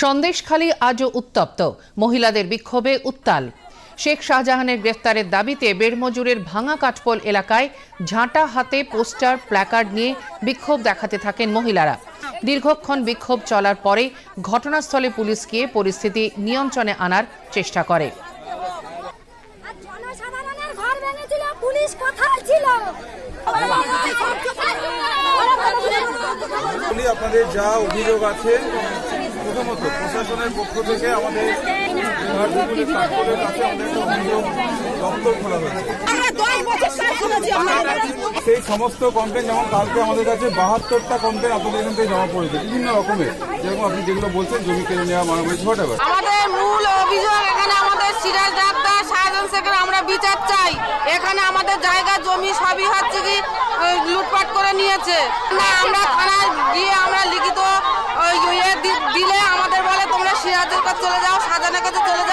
সন্দেশখালী আজও উত্তপ্ত। মহিলাদের বিক্ষোভে উত্তাল। শেখ শাহজাহানের গ্রেফতারের দাবিতে বেড়মজুরের ভাঙা কাঠপোল এলাকায় ঝাঁটা হাতে পোস্টার প্ল্যাকার্ড নিয়ে বিক্ষোভ দেখাতে থাকেন মহিলারা। দীর্ঘক্ষণ বিক্ষোভ চলার পরে ঘটনাস্থলে পুলিশ গিয়ে পরিস্থিতি নিয়ন্ত্রণে আনার চেষ্টা করে। পুলিশ কোথায় ছিল? বলি আপনাদের যা অভিযোগ আছে, প্রথমত প্রশাসনের পক্ষ থেকে আমাদের কাছে সেই সমস্ত কমপ্লেন যেমন কালকে আমাদের কাছে বাহাত্তরটা কমপ্লেন আপনাদের এখান থেকে জমা পড়েছে, বিভিন্ন রকমের। যেরকম আপনি যেগুলো বলছেন, জমি কেড়ে নেওয়া, মারামারি হোয়াট আমাদের মূল অভিযোগ, এখানে আমাদের সিরাজ ডাক্তার শাহজাহান শেখের আমরা বিচার চাই। এখানে আমাদের জায়গা, জমি সবই হচ্ছে কি লুটপাট করে নিয়েছে। আমরা গিয়ে আমরা লিখিত ইয়ে দিলে আমাদের বলে তোমরা সিরাজের কাছে চলে যাও শাহজাহানের কাছে চলে যাও।